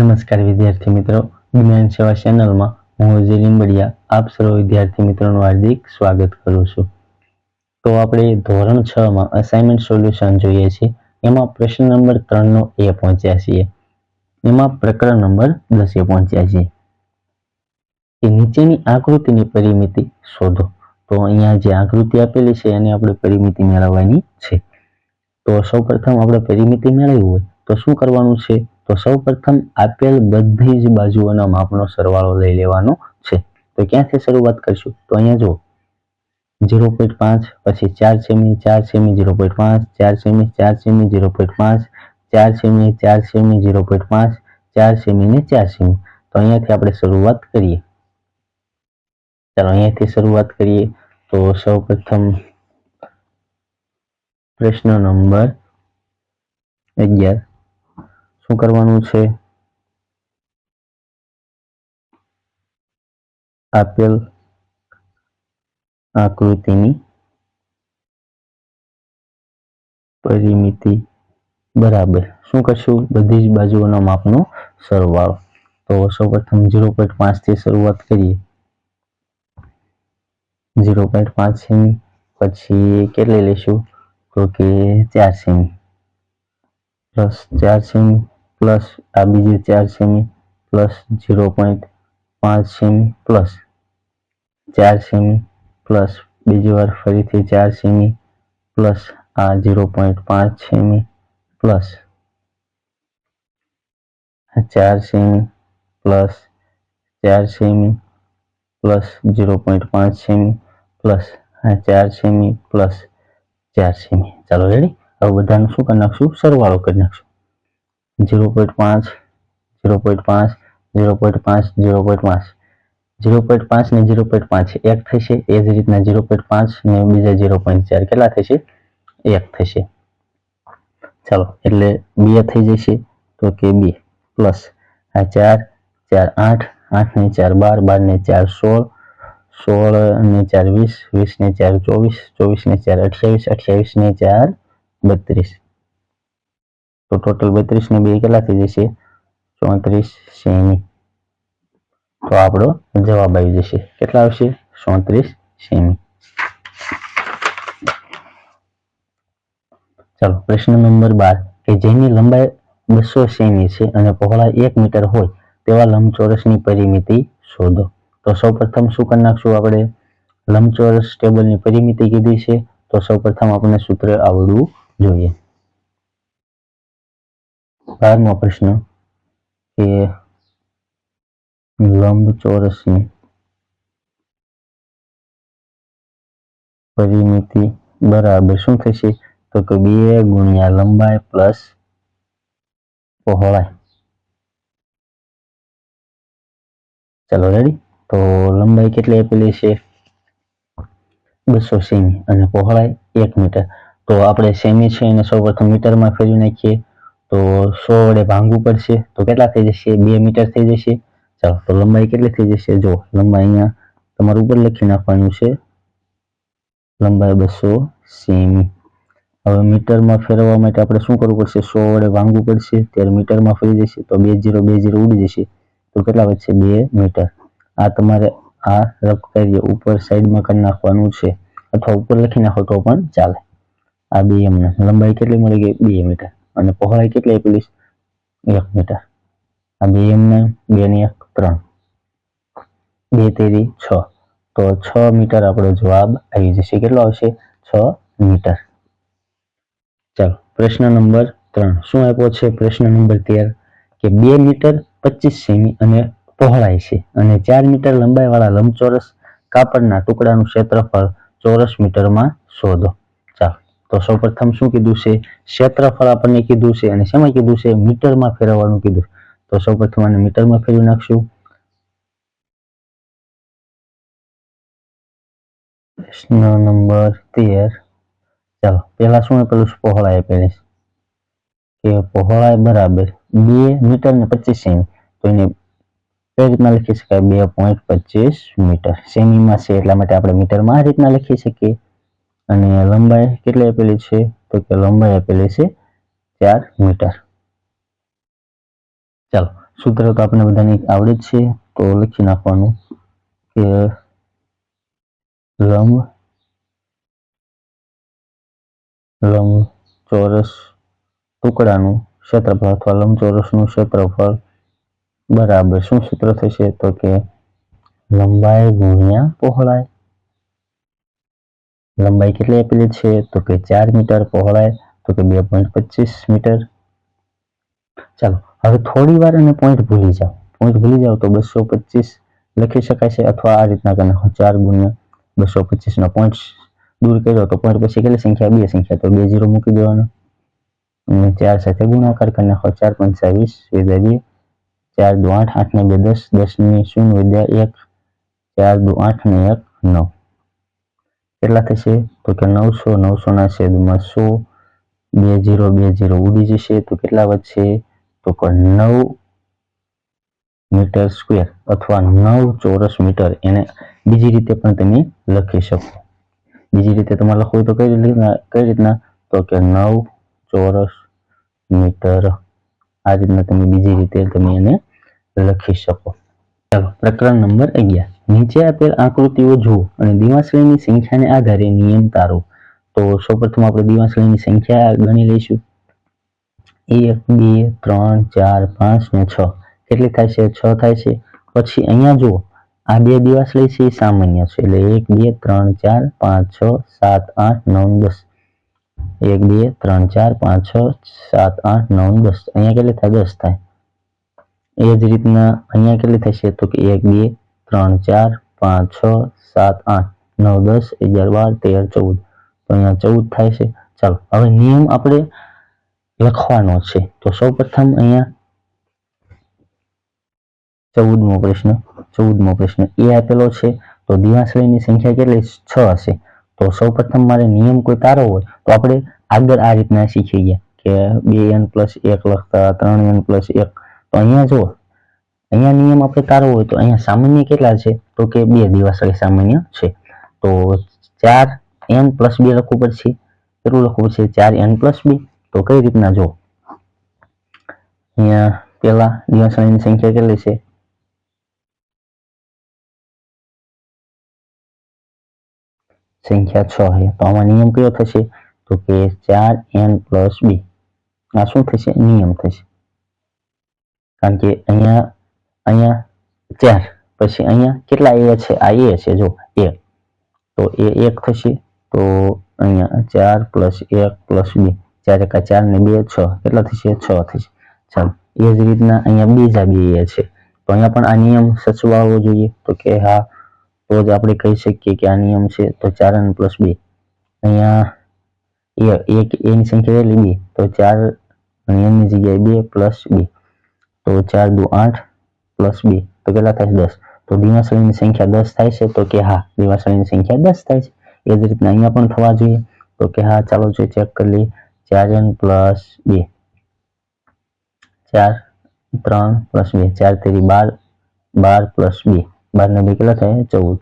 નમસ્કાર વિદ્યાર્થી મિત્રો. જ્ઞાન સેવા ચેનલમાં હું અજય આપ સર્વ વિદ્યાર્થી મિત્રોનું હાર્દિક સ્વાગત કરું છું. તો આપણે ધોરણ છ માં અસાઇનમેન્ટ સોલ્યુશન જોઈએ છીએ. એમાં પ્રશ્ન નંબર ત્રણનો એ પહોંચ્યા છીએ. એમાં પ્રકરણ નંબર દસે પહોંચ્યા છીએ. કે નીચેની આકૃતિની પરિમિતિ શોધો. તો અહીંયા જે આકૃતિ આપેલી છે એને આપણે પરિમિતિ મેળવવાની છે. તો સૌપ્રથમ આપણે પરિમિતિ મેળવવી હોય તો શું કરવાનું છે? તો સૌપ્રથમ આપેલ બધી જ બાજુઓના માપનો સરવાળો લઈ લેવાનો છે. તો ક્યાંથી શરૂઆત કરશું? તો અહીંયા જુઓ. ઝીરો પોઈન્ટ પાંચ, પછી ચાર સેમી ચાર સેમી ઝીરો પોઈન્ટ પાંચ, ચાર સેમી ચાર સેમી ઝીરો પોઈન્ટ પાંચ, ચાર સેમી ચાર સેમી ઝીરો પોઈન્ટ પાંચ, ચાર સેમી ને ચાર સેમી તો અહીંયાથી આપણે શરૂઆત કરીએ. ચાલો અહીંયાથી શરૂઆત કરીએ. તો સૌપ્રથમ પ્રશ્ન નંબર અગિયાર. શું કરવાનું છે? આપેલ આકૃતિની પરિમિતિ બરાબર. શું કરશું? બધી જ બાજુઓના માપનો સરવાળો. તો સૌપ્રથમ ઝીરો પોઈન્ટ પાંચથી શરૂઆત કરીએ. ઝીરો પોઈન્ટ પાંચ સેમી, પછી કેટલી લઈશું? તો કે ચાર સેમી. પ્લસ ચાર સેમી પ્લસ આ બીજી ચાર સેમી પ્લસ ઝીરો પોઈન્ટ પાંચ સેમી પ્લસ ચાર સેમી પ્લસ બીજી વાર ફરીથી ચાર સેમી પ્લસ આ ઝીરો પોઈન્ટ પાંચ સેમી પ્લસ ચાર સેમી પ્લસ ચાર સેમી પ્લસ ઝીરો પોઈન્ટ પાંચ સેમી પ્લસ ચાર સેમી પ્લસ ચાર સેમી. ચાલો રેડી હવે બધાનું શું કરી નાખશું? સરવાળો કરી નાખશું. ઝીરો પોઈન્ટ પાંચ, ઝીરો પોઈન્ટ પાંચ, ઝીરો પોઈન્ટ પાંચ, ઝીરો પોઈન્ટ પાંચ. ઝીરો પોઈન્ટ પાંચ ને ઝીરો પોઈન્ટ પાંચ એક થશે, એ જ રીતના ઝીરો પોઈન્ટ પાંચ ને બીજા ઝીરો પોઈન્ટ ચાર કેટલા થશે? એક થશે. ચાલો, એટલે બે થઈ જશે, તો કે બે. પ્લસ આ ચાર ચાર આઠ આઠ ને ચાર બાર બાર ને ચાર સોળ સોળ ને ચાર વીસ વીસ ને ચાર ચોવીસ ચોવીસ ને ચાર અઠ્યાવીસ અઠ્યાવીસ ને ચાર બત્રીસ. તો ટોટલ બત્રીસ ને બે કેટલા થઈ જશે? ચોત્રીસ સેમી. તો આપણો જવાબ આવી જશે. કેટલા આવશે? ચોત્રીસ સેમી. ચાલો, પ્રશ્ન નંબર બાર. કે જેની લંબાઈ બસો સેમી છે અને પહોળાઈ એક મીટર હોય, તેવા લંબચોરસની પરિમિતિ શોધો. તો સૌપ્રથમ શું કરી નાખશું આપણે? લંબચોરસ ટેબલની પરિમિતિ કીધી છે. તો સૌપ્રથમ આપણને સૂત્ર આવડવું જોઈએ. બારમો પ્રશ્ન કે લંબચોરસની પરિમિતિ બરાબર શું થશે? તો કે બે ગુણ્યા લંબાઈ પ્લસ પહોળાઈ. ચાલો રેડી તો લંબાઈ કેટલી આપેલી છે? બસો સેમી અને પહોળાઈ એક મીટર. તો આપણે સેમી છે એને સૌપ્રથમ મીટરમાં ફેરવી નાખીએ. તો સો વડે ભાંગવું પડશે. તો કેટલા થઈ જશે? બે મીટર થઈ જશે? ચાલો, તો લંબાઈ કેટલી થઈ જશે? જો લંબાઈ અહીંયા તમારે ઉપર લખી નાખવાનું છે. લંબાઈ બસો સેમી. હવે મીટરમાં ફેરવવા માટે આપણે શું કરવું પડશે? સો વડે ભાંગવું પડશે. ત્યારે મીટરમાં ફરી જશે. તો બે જીરો બે જીરો ઉડી જશે. તો કેટલા વધશે? બે મીટર. આ તમારે આ રફ કરીએ ઉપર સાઈડમાં કરી નાખવાનું છે. અથવા ઉપર લખી નાખો તો પણ ચાલે. આ બે એમને. લંબાઈ કેટલી મળી ગઈ? બે મીટર. અને પહોળાઈ કેટલી આપેલી છે? એક મીટર. આ બે એમને બે ને એક ત્રણ. બે તેરી છ. તો છ મીટર આપણો જવાબ આવી જશે. કેટલો આવશે? છ મીટર. ચાલો, પ્રશ્ન નંબર ત્રણ. શું આપ્યો છે પ્રશ્ન નંબર તેર? કે બે મીટર પચીસ સેમી અને પહોળાઈ છે અને ચાર મીટર લંબાઈ વાળા લંબચોરસ કાપડના ટુકડાનું ક્ષેત્રફળ ચોરસ મીટરમાં શોધો. તો સૌપ્રથમ શું કીધું છે? ક્ષેત્રફળ આપણને કીધું છે અને શેમાં કીધું છે? મીટરમાં ફેરવવાનું કીધું. તો સૌપ્રથમ આને મીટરમાં ફેરવી નાખશું. નંબર તેર. ચાલો, પહેલા શું પેલું પહોળાઈ આપેલી કે પહોળાઈ બરાબર બે મીટર ને પચીસ સેમી. તો એને કઈ રીતના લખી શકાય? બે પોઈન્ટ પચીસ મીટર. સેમીમાં છે એટલા માટે આપણે મીટરમાં આ રીતના લખી શકીએ. અને લંબાઈ કેટલી આપેલી છે? તો કે લંબાઈ આપેલી છે ચાર મીટર. ચાલો, સૂત્ર તો આપણે બધાને આવડે જ છે, તો લખી નાખવાનું કે લંબ લંબ ચોરસ ટુકડાનું ક્ષેત્રફળ અથવા લંબચોરસનું ક્ષેત્રફળ બરાબર શું સૂત્ર થશે? તો કે લંબાઈ ગુણ્યા પહોળાઈ. લંબાઈ કેટલી આપેલી છે? તો કે ચાર મીટર પહોળાઈ, તો કે બે પોઈન્ટ પચીસ મીટર. ચાલો, હવે થોડી વાર અને પોઈન્ટ ભૂલી જાઓ. પોઈન્ટ ભૂલી જાઓ તો બસો પચીસ લખી શકાય છે અથવા આ રીતના તમે ચાર ગુણ્યા બસો પચીસ નો પોઈન્ટ દૂર કર્યો તો પોઈન્ટ પછી કેટલી સંખ્યા? બે સંખ્યા. તો બે જીરો મૂકી દેવાનો. અને ચાર સાથે ગુણાકાર કરી નાખો ચાર પંચા વીસ વિદ્યા બે ચાર દો આઠ આઠ ને બે દસ દસની શૂન્ય વિદ્યા એક, ચાર દો આઠ ને એક, નવ. કેટલા થશે? તો કે નવસો નવસો ના છેદમાં સો, બે જીરો બે જીરો ઉડી જશે. તો કેટલા વધશે? તો કે નવ મીટર સ્ક્વેર અથવા નવ ચોરસ મીટર. એને બીજી રીતે પણ તમે લખી શકો. બીજી રીતે તમારે લખવું તો કઈ રીતના કઈ રીતના? તો કે નવ ચોરસ મીટર. આ રીતના તમે બીજી રીતે તમે એને લખી શકો. પ્રકરણ નંબર અગિયાર. નીચે આપેલ આકૃતિઓ જુઓ અને દિવાસળીની સંખ્યાને આધારે નિયમ તારો. તો સૌપ્રથમ આપણે દિવાસળીની સંખ્યા ગણી લઈશું. એક, બે, ત્રણ, ચાર, પાંચ ને છ. કેટલી થાય છે? છ થાય છે. પછી અહીંયા જુઓ. આ બે દિવાસળી છે, એ સામાન્ય છે. એટલે એક, બે, ત્રણ, ચાર, પાંચ, છ, સાત, આઠ, નવ, દસ. એક, બે, ત્રણ, ચાર, પાંચ, છ, સાત, આઠ, નવ, દસ. અહીંયા કેટલી થાય? દસ થાય. એ જ રીતના અહીંયા કેટલી થશે? તો કે એક, બે, ત્રણ, ચાર, પાંચ, છ, સાત, આઠ, નવ, દસ, અગિયાર, બાર, તેર, ચૌદ. તો અહીંયા ચૌદ થાય છે. ચાલો, હવે નિયમ આપણે લખવાનો છે. તો સૌ પ્રથમ અહીંયા ચૌદમો પ્રશ્ન ચૌદમો પ્રશ્ન એ આપેલો છે. તો દિવાશ્રયની સંખ્યા કેટલી? છ હશે. તો સૌ પ્રથમ મારે નિયમ કોઈ તારો હોય, તો આપણે આગળ આ રીતના શીખી ગયા કે બે એન પ્લસ એક લખતા ત્રણ એન પ્લસ એક તો અહીંયા જુઓ અહીંયા નિયમ આપણે તારો હોય તો અહીંયા સામાન્ય કેટલા છે? તો કે બે દિવાસળી સામાન્ય છે. તો ચાર એન પ્લસ બે લખવું પડશે. કેટલું લખવું પડશે? ચાર એન પ્લસ બે. તો કઈ રીતના જો? અહીંયા પેલા દિવાસળીની સંખ્યા કેટલી છે? સંખ્યા છ છે. તો આમાં નિયમ કયો થશે? તો કે ચાર એન પ્લસ બી. આ શું થશે? નિયમ થશે. કારણ કે અહીંયા અહીંયા ચાર પછી અહીંયા કેટલા એ છે? આ એ છે, જો, એ. તો એ એક થશે. તો અહીંયા ચાર પ્લસ એક પ્લસ બી. ચાર એકા ચાર ને બે, છ. કેટલા થશે? છ થશે. ચાલો, એ જ રીતના અહીંયા બીજા બે એ છે. તો અહીંયા પણ આ નિયમ સચવાવો જોઈએ. તો કે હા, તો જ આપણે કહી શકીએ કે આ નિયમ છે. તો ચાર અને પ્લસ બે. અહીંયા એ, એક એની સંખ્યા કેટલી? બે. તો ચાર નિયમની જગ્યાએ બે પ્લસ બે. તો ચાર દુ આઠ પ્લસ બે, તો કેટલા થાય? દસ. તો દિવાસળીની સંખ્યા દસ થાય છે, તો કે હા, દિવાસળીની સંખ્યા દસ થાય છે. એ જ રીતના અહીંયા પણ થવા જોઈએ. તો કે હા, ચાલો જોઈએ ચેક કરી લઈએ. ચાર એન પ્લસ બે. ચાર, ત્રણ પ્લસ બે. ચાર તેરી બાર બાર પ્લસ બે. બારને બે કેટલા થાય? ચૌદ.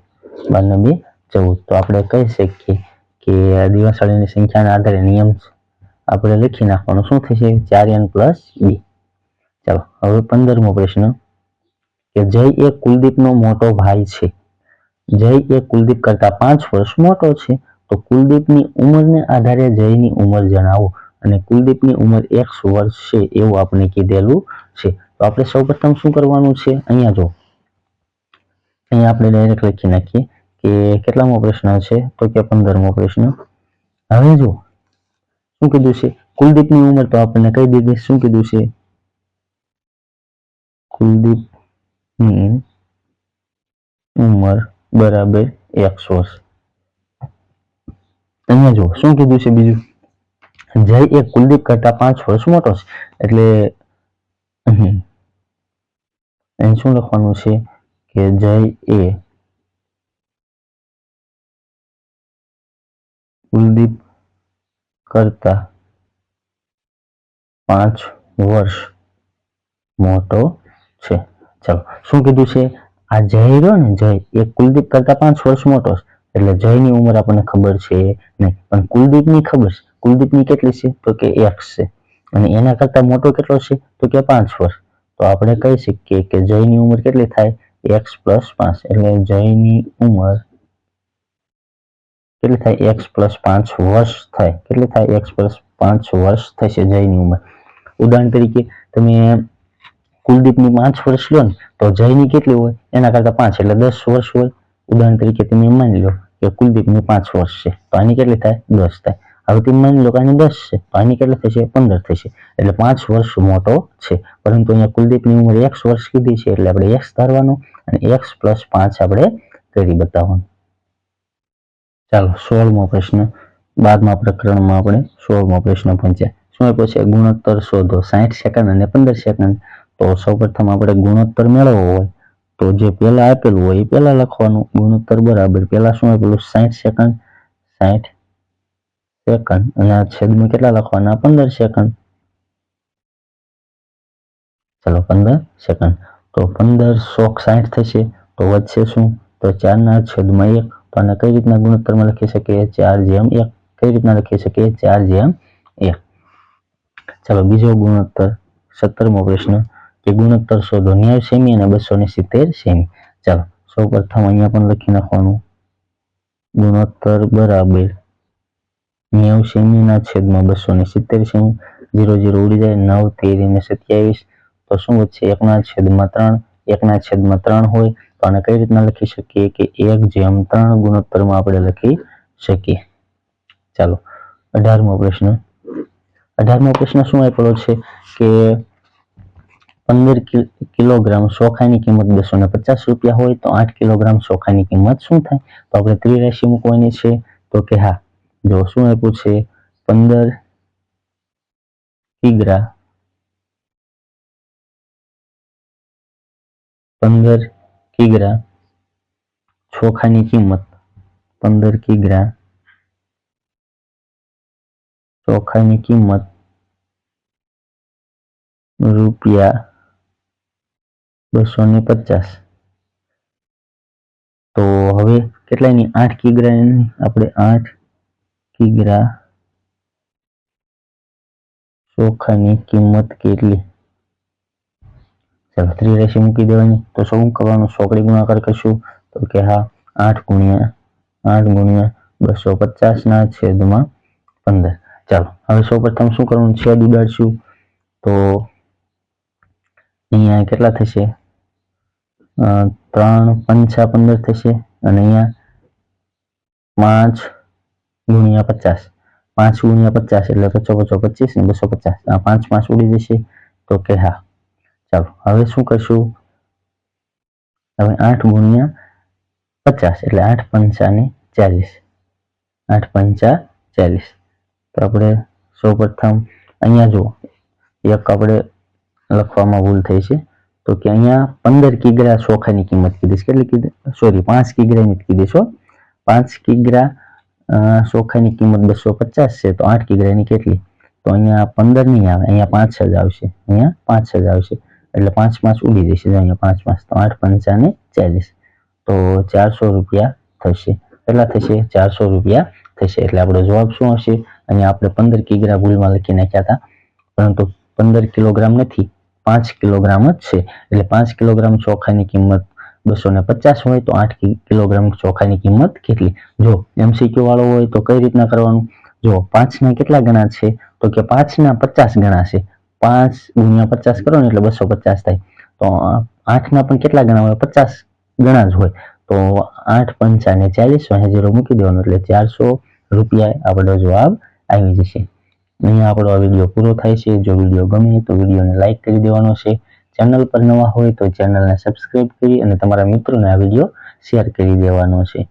બારને બે, ચૌદ. તો આપણે કહી શકીએ કે દિવાસળીની સંખ્યાના આધારે નિયમ આપણે લખી નાખવાનું. શું થશે? ચાર એન પ્લસ બી. ચાલો, હવે પંદરમો પ્રશ્ન. કે જય એ કુલદીપનો મોટો ભાઈ છે. જય એ કુલદીપ કરતા પાંચ વર્ષ મોટો છે. તો કુલદીપની ઉંમરને આધારે જયની ઉંમર જણાવો. અને કુલદીપની ઉંમર એક વર્ષ છે એવું આપણે કીધેલું છે. તો આપણે સૌપ્રથમ શું કરવાનું છે? અહીંયા જો. અહીંયા આપણે ડાયરેક્ટ લખી નાખીએ કે કેટલામો પ્રશ્ન છે? તો કે પંદરમો પ્રશ્ન. હવે જો, શું કીધું છે? કુલદીપની ઉંમર તો આપણને કહી દીધી. શું કીધું છે? કુલદીપની ઉંમર બરાબર એક અહીંયા જો શું કીધું છે બીજું? જય એ કુલદીપ કરતા પાંચ વર્ષ મોટો છે, એટલે અહીં શું લખવાનું છે કે જય એ કુલદીપ કરતા પાંચ વર્ષ મોટો છે. ચાલો, શું કીધું છે? આ જય રહ્યો ને, જય. એ કુલદીપ કરતા પાંચ વર્ષ મોટો છે. એટલે જયની ઉંમર આપણને ખબર છે નહીં. પણ કુલદીપની ખબર છે? કુલદીપની કેટલી છે? તો કે એક્સ છે. અને એના કરતા મોટો કેટલો છે? તો કે પાંચ વર્ષ. તો આપણે કહી શકીએ કે જયની ઉંમર કેટલી થાય? એક્સ પ્લસ પાંચ. એટલે જયની ઉંમર કેટલી થાય? એક્સ પ્લસ પાંચ વર્ષ થાય. કેટલી થાય? એક્સ પ્લસ પાંચ વર્ષ થશે જયની ઉંમર. ઉદાહરણ તરીકે તમે કુલદીપની પાંચ વર્ષ લો ને, તો જયની કેટલી હોય? એના કરતા પાંચ એટલે દસ વર્ષ હોય. ઉદાહરણ તરીકે તમે માની લો કે કુલદીપની પાંચ વર્ષ છે, તો આની કેટલી થાય? દસ થાય. હવે તમે માની લો કે આની દસ છે, તો આની કેટલી થશે? પંદર થશે. એટલે પાંચ વર્ષ મોટો છે. પરંતુ અહીંયા કુલદીપની ઉંમર એક્સ વર્ષ કીધી છે, એટલે આપણે એક્સ ધારવાનું અને એક્સ પ્લસ પાંચ આપણે કરી બતાવવાનું. ચાલો, સોળમો પ્રશ્ન. બાદમા પ્રકરણમાં આપણે સોળમો પ્રશ્ન પહોંચ્યા. શું આપ્યો ગુણોત્તર શોધો. સાહીઠ સેકન્ડ અને પંદર સેકન્ડ. તો સૌપ્રથમ આપણે ગુણોત્તર મેળવવો હોય, તો જે પહેલા આપેલું હોય એ પહેલા લખવાનું. ગુણોત્તર બરાબર પહેલા શું આપેલું? સાઠ સેકન્ડ. સાઠ સેકન્ડ. અને આ છેદમાં કેટલા લખવાના? પંદર સેકન્ડ. ચલો, પંદર સેકન્ડ. તો પંદર સોક સાઠ થશે. તો વધશે શું? તો ચારના છેદમાં એક. તો આને કઈ રીતના ગુણોત્તરમાં લખી શકીએ? ચાર જેમ એક. કઈ રીતના લખી શકીએ? ચાર જેમ એક. ચાલો, બીજો ગુણોત્તર. સત્તરમો પ્રશ્ન. કે ગુણોત્તર શોધો નેવ સેમી અને બસો ને સિત્તેર સેમી. ચાલો, સૌ પ્રથમ અહીંયા પણ લખી નાખવાનું. ગુણોત્તર બરાબર નેવ સેમીના છેદમાં બસો ને સિત્તેર સેમી. ઝીરો ઝીરો ઉડી જાય, નવ, તેર અને સત્યાવીસ. તો શું વધશે? એકના છેદમાં ત્રણ, એકના છેદમાં ત્રણ હોય. તો આને કઈ રીતના લખી શકીએ કે એક જેમ ત્રણ ગુણોત્તરમાં આપણે લખી શકીએ? ચાલો, અઢારમો પ્રશ્ન. અઢારમો પ્રશ્ન શું આપેલો છે? કે પંદર કિલોગ્રામ ચોખાની કિંમત બસો ને પચાસ રૂપિયા હોય તો આઠ કિલોગ્રામ ચોખાની કિંમત શું થાય? તો આપણે ત્રિરાશિ મૂકવાની છે. તો કે હા, જો શું આપ્યું છે? પંદર કિગ્રા પંદર કિગ્રા ચોખાની કિંમત. પંદર કિગ્રા ચોખાની કિંમત રૂપિયા બસો ને પચાસ. તો હવે કેટલાની આઠ કિગ્રાની આપણે આઠ કિગ્રા ચોખાની કિંમત કેટલી? ચાલો ત્રિરાશી મૂકી દેવાની. તો શું કરવાનું? સોકડી ગુણાકાર કરશું તો કે હા, આઠ ગુણ્યા આઠ ગુણ્યા બસો પચાસના છેદમાં પંદર. ચાલો, હવે સૌપ્રથમ શું કરવાનું? છેદ ઉડાડશું. તો અહીંયા કેટલા થશે? ત્રણ પંચા પંદર થશે અને અહીંયા પાંચ ગુણ્યા પચાસ. પાંચ ગુણ્યા પચાસ એટલે પચો પચો પચીસ ને બસો પચાસ. આ પાંચ પાંચ ઉડી જશે તો કે હા. ચાલો, હવે શું કરશું? હવે આઠ ગુણ્યા પચાસ એટલે આઠ પંચા ને ચાલીસ. આઠ પંચા ચાલીસ. તો આપણે સૌ પ્રથમ અહીંયા જુઓ. એક આપણે લખવામાં ભૂલ થઈ છે. તો કે અહીંયા પંદર કિગ્રા ચોખાની કિંમત કીધી છે. કેટલી કીધી? સોરી, પાંચ કિગ્રાની કીધી છો પાંચ કિગ્રા ચોખાની કિંમત બસો પચાસ છે, તો આઠ કિગ્રાની કેટલી? તો અહીંયા પંદર નહીં આવે, અહીંયા પાંચ જ આવશે. અહીંયા પાંચ જ આવશે. એટલે પાંચ પાંચ ઉડી જશે. અહીંયા પાંચ પાંચ, તો આઠ પંચાને ચાલીસ. તો ચારસો રૂપિયા થશે. કેટલા થશે? ચારસો રૂપિયા થશે. એટલે આપણો જવાબ શું હશે? અહીંયા આપણે પંદર કિગ્રા ભૂલમાં લખી નાખ્યા હતા. પરંતુ પંદર કિલોગ્રામ નથી. પાંચ કિલોગ્રામ જ છે. એટલે પાંચ કિલોગ્રામ ચોખાની કિંમત બસો ને પચાસ હોય તો આઠ કિલોગ્રામ ચોખાની કિંમત કેટલી? જો એમસીક્યુ વાળો હોય તો કઈ રીતના કરવાનું? જો પાંચના કેટલા ગણા છે? તો કે પાંચના પચાસ ગણા છે. પાંચ ગુણ્યા પચાસ કરો ને એટલે બસો પચાસ થાય. તો આઠના પણ કેટલા ગણા હોય? પચાસ ગણા જ હોય. તો આઠ પંચાને ચાલીસ અહીંયા જીરો મૂકી દેવાનું. એટલે ચારસો રૂપિયા આપણો જવાબ આવી જશે. અહીંયા આપણો આ વીડિયો પૂરો થાય છે. જો વીડિયો ગમે તો વિડીયોને લાઇક કરી દેવાનો છે. ચેનલ પર નવા હોય તો ચેનલને સબસ્ક્રાઇબ કરી અને તમારા મિત્રોને આ વીડિયો શેર કરી દેવાનો છે.